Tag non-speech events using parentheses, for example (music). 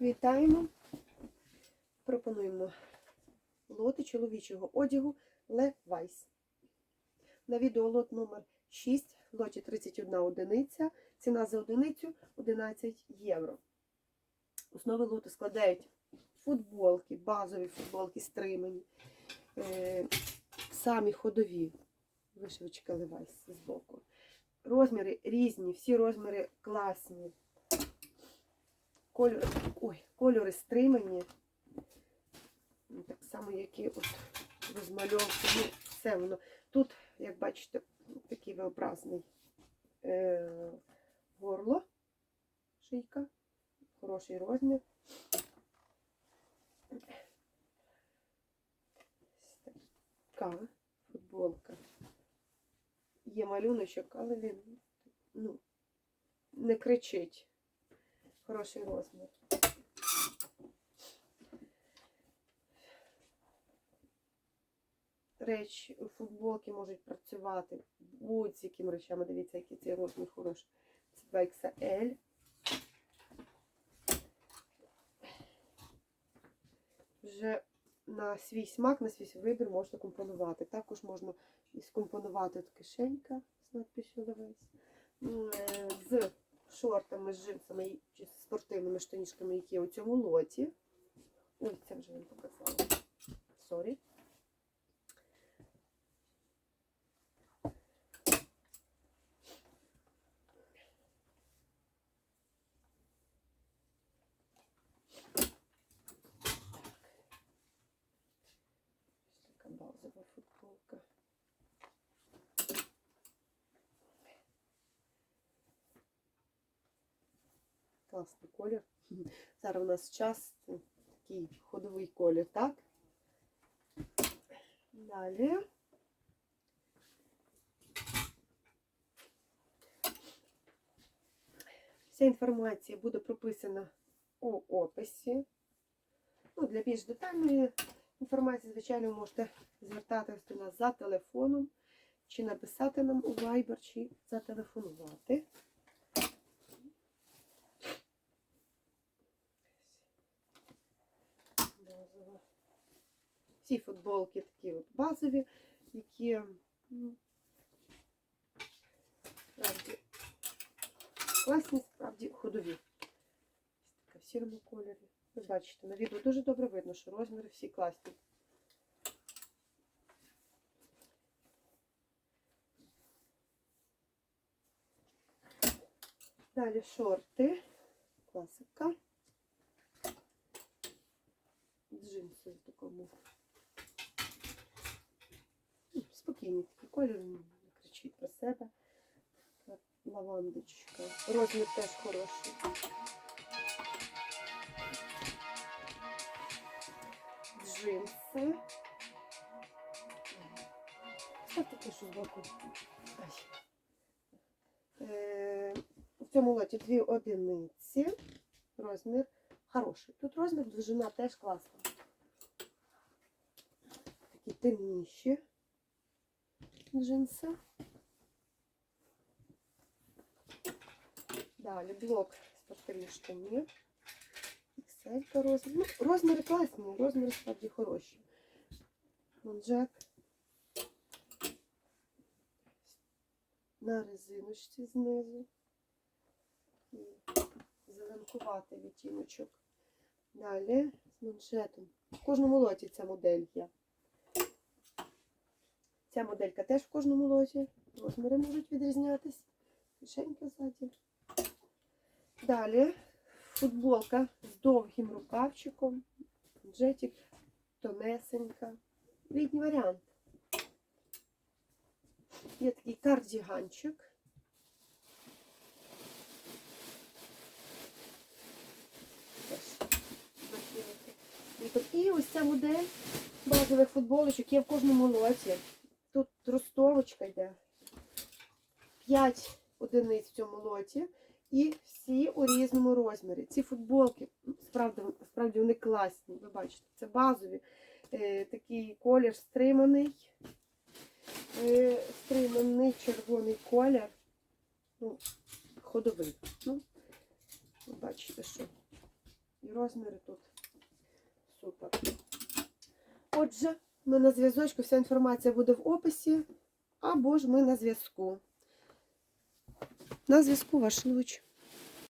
Вітаємо. Пропонуємо лоти чоловічого одягу Levi's. На відео лот номер 6, в лоті 31 одиниця, ціна за одиницю 11 євро. Основи лоту складають футболки, базові футболки стримані, е, самі ходові, вишивочка Levi's з боку. Розміри різні, всі розміри класні. Кольори, ой, кольори стримані. Ну, Так само, як і от розмальовки. Ну, все воно. Тут, як бачите, такий V-образний е, горло, шийка, хороший розмір. Така футболка. Є малюночок, але він ну, не кричить. Хороший розмір. Реч, футболки можуть працювати будь-якими речами. Дивіться, який цей розмір хороший. Це 2XL. Вже на свій смак, на свій вибір можна компонувати. Також можна скомпонувати кишенька з надписью Levi's. Е, З шортами, з джинсами чи спортивними штанішками, які у цьому лоті. Ой, це вже вам показала. Сорі. Така базова футболка. Класний колір. (laughs) Зараз у нас час такий ходовий колір, так? Далі. Вся інформація буде прописана у описі. Ну, для більш детальної інформації, звичайно, ви можете звертатися до нас за телефоном, чи написати нам у Viber, чи зателефонувати. Базова. Всі футболки такі от базові, які ну, справді класні, справді ходові. Така в сірому кольорі. Ви бачите, на відео дуже добре видно, що розміри всі класні. Далі шорти. Класика. Джинси в такому. ну, Не кричить про себе. Лавандочка. Розмір теж хороший. Джинси. Ось таке, що збоку. Е, В цьому лоті дві одиниці. Розмір хороший. Тут розмір довжина теж класна. Такі темніші джинси. Далі блок спортивних штанів. XL розмір. Ну, розміри класні, розміри справді хороші. Манжет. На резиночці знизу. І зеленкуватий відтіночок. Далі з манжетом. В кожному лоті ця модель є. Ця моделька теж в кожному лоті. Розміри можуть відрізнятись. Кишенька ззаді. Далі футболка з довгим рукавчиком. Джетик тонесенька. Літній варіант. Є такий кардіганчик. І ось ця модель базових футболочок є в кожному лоті. Тут ростовочка йде. 5 одиниць в цьому лоті. І всі у різному розмірі. Ці футболки, справді, справді вони класні. Ви бачите, це базові. Е, такий колір стриманий. Е, стриманий червоний колір. Ну, ходовий. Ну, ви бачите, що і розміри тут. Супер. Отже, ми на зв'язочку, вся інформація буде в описі, або ж ми на зв'язку. На зв'язку ваш луч.